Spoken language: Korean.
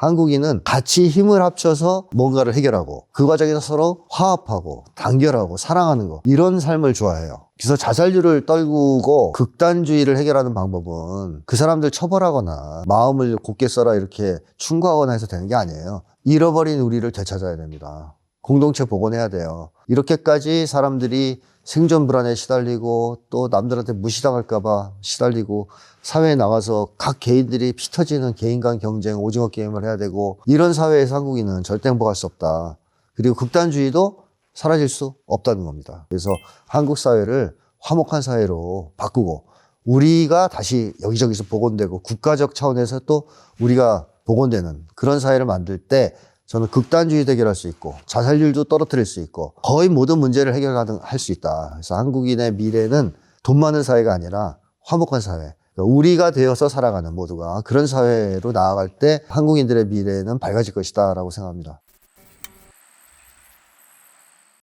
한국인은 같이 힘을 합쳐서 뭔가를 해결하고 그 과정에서 서로 화합하고 단결하고 사랑하는 거 이런 삶을 좋아해요. 그래서 자살률을 떨구고 극단주의를 해결하는 방법은 그 사람들 처벌하거나 마음을 곱게 써라 이렇게 충고하거나 해서 되는 게 아니에요. 잃어버린 우리를 되찾아야 됩니다. 공동체 복원해야 돼요. 이렇게까지 사람들이 생존 불안에 시달리고 또 남들한테 무시당할까봐 시달리고 사회에 나가서 각 개인들이 피 터지는 개인 간 경쟁, 오징어 게임을 해야 되고 이런 사회에서 한국인은 절대 행복할 수 없다. 그리고 극단주의도 사라질 수 없다는 겁니다. 그래서 한국 사회를 화목한 사회로 바꾸고 우리가 다시 여기저기서 복원되고 국가적 차원에서 또 우리가 복원되는 그런 사회를 만들 때 저는 극단주의 해결할 수 있고 자살률도 떨어뜨릴 수 있고 거의 모든 문제를 해결할 수 있다. 그래서 한국인의 미래는 돈 많은 사회가 아니라 화목한 사회. 그러니까 우리가 되어서 살아가는 모두가 그런 사회로 나아갈 때 한국인들의 미래는 밝아질 것이다라고 생각합니다.